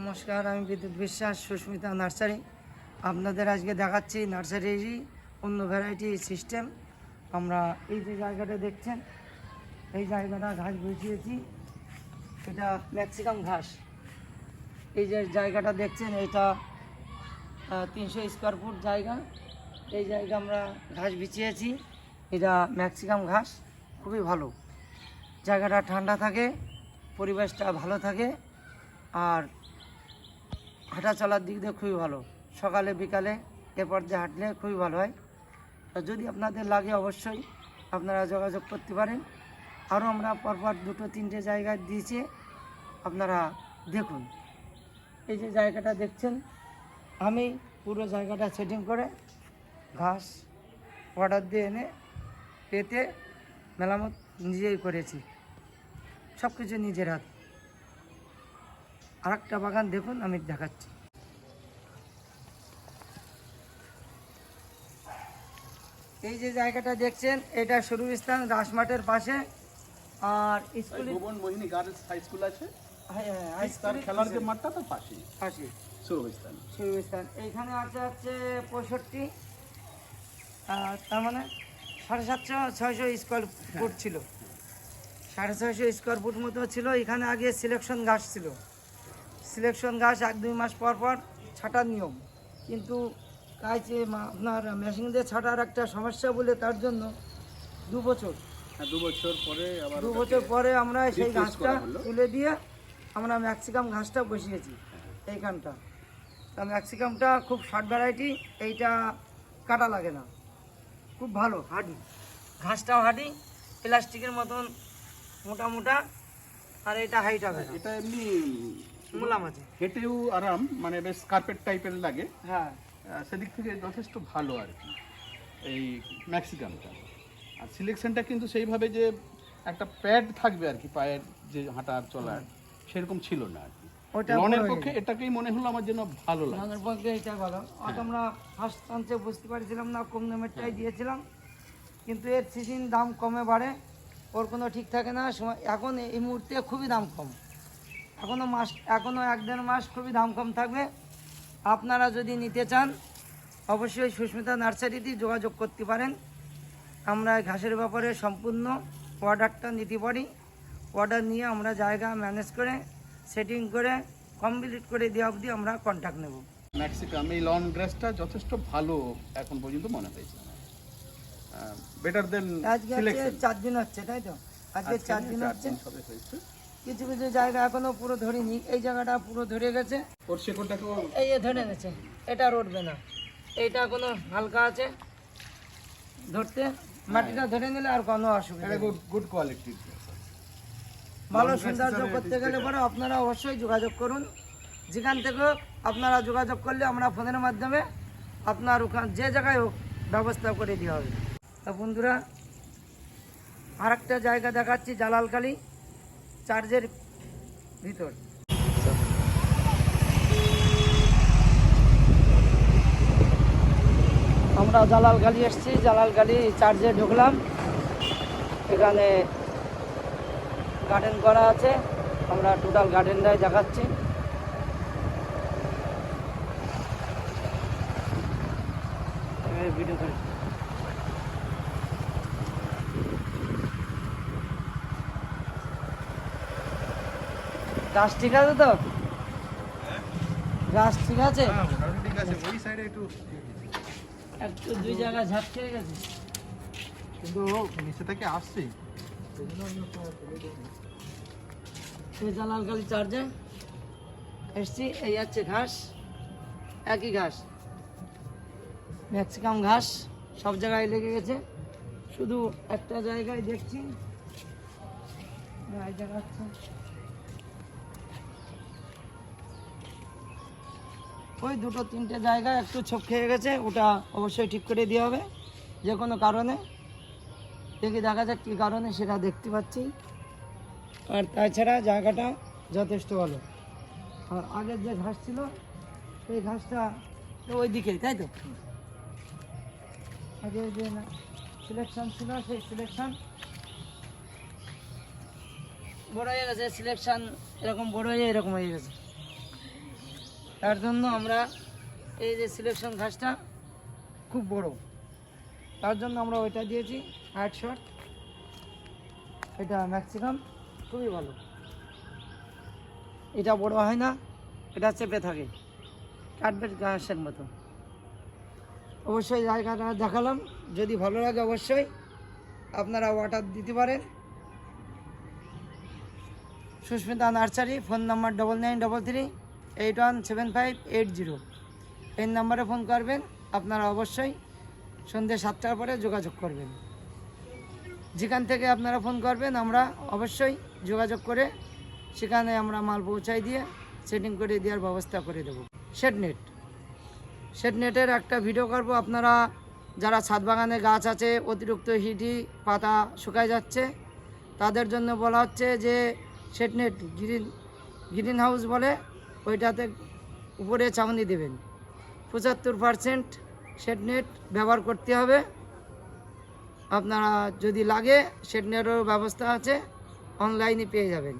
নমস্কার, আমি বিদ্যুৎ বিশ্বাস, সুস্মিতা নার্সারি। আপনাদের আজকে দেখাচ্ছি নার্সারিরই অন্য ভ্যারাইটি সিস্টেম আমরা এই যে জায়গাটা দেখছেন, এই জায়গাটা ঘাস বসিয়েছি। এটা ম্যাক্সিকাম ঘাস। এই যে জায়গাটা দেখছেন, এটা তিনশো স্কোয়ার ফুট জায়গা। এই জায়গা আমরা ঘাস বিছিয়েছি। এটা ম্যাক্সিকাম ঘাস, খুবই ভালো। জায়গাটা ঠান্ডা থাকে, পরিবেশটা ভালো থাকে। আর হাঁটা চলার দিক দিয়ে খুবই ভালো। সকালে, বিকালে এরপর দিয়ে হাঁটলে খুবই ভালো হয়। যদি আপনাদের লাগে অবশ্যই আপনারা যোগাযোগ করতে পারেন। আরও আমরা পরপর দুটো, তিনটে জায়গায় দিয়েছি, আপনারা দেখুন। এই যে জায়গাটা দেখছেন, আমি পুরো জায়গাটা সেটিং করে ঘাস অর্ডার দিয়ে এনে পেতে মেলামত নিজেই করেছি। সব কিছু নিজের হাত। আরেকটা বাগান দেখুন আমি দেখাচ্ছি। এই যে জায়গাটা দেখছেন এটা স্থান রাসমাঠের পাশে। আর school Bhuban Mohini girls high school আছে? হাই তার স্কুল খেলার যে মাঠটা তার পাশেই। পাশে। সুরভিস্তান স্থান। এইখানে আছে হচ্ছে পঁয়ষট্টি। তার মানে সাড়ে সাতশো ছয়শো স্কোয়ার ফুট ছিল। সাড়ে ছয়শো স্কোয়ার ফুট মতো ছিল। এখানে আগে সিলেকশন গাছ ছিল। সিলেকশন গাছ এক দুই মাস পর পর ছাটার নিয়ম। কিন্তু কাজে আপনার মেশিন দিয়ে ছাটার একটা সমস্যা বলে তার জন্য দু বছর। হ্যাঁ দু বছর পরে আবার দু বছর পরে আমরা সেই ঘাসটা তুলে দিয়ে আমরা ম্যাক্সিকাম ঘাসটা বসিয়েছি এইখানটা। তা ম্যাক্সিকামটা খুব শর্ট ভ্যারাইটি এইটা কাটা লাগে না। খুব ভালো হাডি ঘাসটাও হাডি প্লাস্টিকের মতন মোটা মোটা আর এটা হাইট হবে এটা এমনি মুলাম আছে হেঁটেও আরাম মানে বেশ কার্পেট টাইপের লাগে। হ্যাঁ। সেদিক থেকে যথেষ্ট ভালো আর কি এই ম্যাক্সিকানটা আর সিলেকশনটা কিন্তু সেইভাবে যে একটা প্যাড থাকবে আর কি পায়ের যে হাঁটার চলার সেরকম ছিল না আর কি। লনের পক্ষে এটাকেই মনে হলো আমার জন্য ভালো লাগে আমাদের পক্ষে এটা ভালো। অত আমরা ফার্স্ট চান্সে বুঝতে পারছিলাম না কম দামেরটাই দিয়েছিলাম। কিন্তু এর সিজন দাম কমে বাড়ে ওর কোনো ঠিক থাকে না। সময় এখন এই মুহূর্তে খুবই দাম কম। এখনও মাস এখনও এক দেড় মাস খুবই দাম কম থাকবে। আপনারা যদি নিতে চান অবশ্যই সুস্মিতা নার্সারিতে যোগাযোগ করতে পারেন। আমরা ঘাসের ব্যাপারে সম্পূর্ণ অর্ডারটা নিতে পারি। অর্ডার নিয়ে আমরা জায়গা ম্যানেজ করে সেটিং করে কমপ্লিট করে দেওয়া অবধি আমরা কন্ট্যাক্ট নেব। ম্যাক্সিকাম এই লন গ্রাসটা যথেষ্ট ভালো এখন পর্যন্ত মনে হয়েছে। বেটার দেন আজকে চার দিন হচ্ছে তাই তো? আজকে চার দিন হচ্ছে। কিছু কিছু জায়গা এখনও পুরো ধরিনি। এই জায়গাটা পুরো ধরে গেছে। ওর এই ধরে গেছে। এটা রটবে না এইটা কোনো হালকা আছে। ধরতে মাটিটা ধরে নিলে আর কোনো অসুবিধা। গুড কোয়ালিটির ভালো সৌন্দর্য করতে গেলে পরে আপনারা অবশ্যই যোগাযোগ করুন। যেখান থেকে আপনারা যোগাযোগ করলে আমরা ফোনের মাধ্যমে আপনার ওখান যে জায়গায় হোক ব্যবস্থা করে দেওয়া হবে। তা বন্ধুরা আরেকটা জায়গা দেখাচ্ছি জালালকালি চার্জের ভিতর। আমরা জালালকালি এসেছি জালালকালি চার্জে ঢুকলাম। এখানে গার্ডেন করা আছে আমরা টোটাল গার্ডেনটাই দেখাচ্ছি। ভিডিও করে গাছ ঠিক আছে তো? গাছ ঠিক আছে? ঠিক আছে। ওই সাইডে একটু দুই গেছে। কিন্তু নিচে থেকে আসছে। জালালকালি চার্জে এসছি এই যাচ্ছে ঘাস একই ঘাস। ম্যাক্সিমাম ঘাস সব জায়গায় লেগে গেছে। শুধু একটা জায়গায় দেখছি। ওই দুটো তিনটে জায়গায় একটু ছোপ খেয়ে গেছে, ওটা অবশ্যই ঠিক করে দেওয়া হবে, যে কোনো কারণে। দেখি দেখা যাক কী কারণে সেটা দেখতে পাচ্ছি। আর তাছাড়া জায়গাটা যথেষ্ট ভালো। আর আগের যে ঘাস ছিল, সেই ঘাসটা ওই দিকেই তাই তো? আগে যে সিলেকশন ছিল, সেই সিলেকশন বড় হয়ে গেছে সিলেকশন এরকম বড় হয়ে, এরকম হয়ে গেছে। তার জন্য আমরা এই যে সিলেকশন ঘাসটা খুব বড়। তার জন্য আমরা ওইটা দিয়েছি হাইট শর্ট এটা ম্যাক্সিমাম খুবই ভালো। এটা বড় হয় না, এটা চেপে থাকে। কাঠবেট ঘাসের মতো। অবশ্যই জায়গাটা দেখালাম। যদি ভালো লাগে অবশ্যই আপনারা অর্ডার দিতে পারেন। Susmita nursery phone number double nine double three eight one seven five eight zero এই নাম্বারে ফোন করবেন, আপনারা অবশ্যই সন্ধ্যে সাতটার পরে যোগাযোগ করবেন। যেখান থেকে আপনারা ফোন করবেন, আমরা অবশ্যই যোগাযোগ করে সেখানে আমরা মাল পৌঁছাই দিয়ে সেটিং করে দেওয়ার ব্যবস্থা করে দেবো। শেড নেট শেড নেটের একটা ভিডিও করব, আপনারা যারা ছাদ বাগানে গাছ আছে, অতিরিক্ত হিটি পাতা শুকায় যাচ্ছে, তাদের জন্য বলা হচ্ছে যে shade net green green house বলে ওইটাতে উপরে চাউনি দেবেন। পঁচাত্তর পারসেন্ট শেড নেট ব্যবহার করতে হবে। আপনারা যদি লাগে শেড নেটেরও ব্যবস্থা আছে অনলাইনে পেয়ে যাবেন।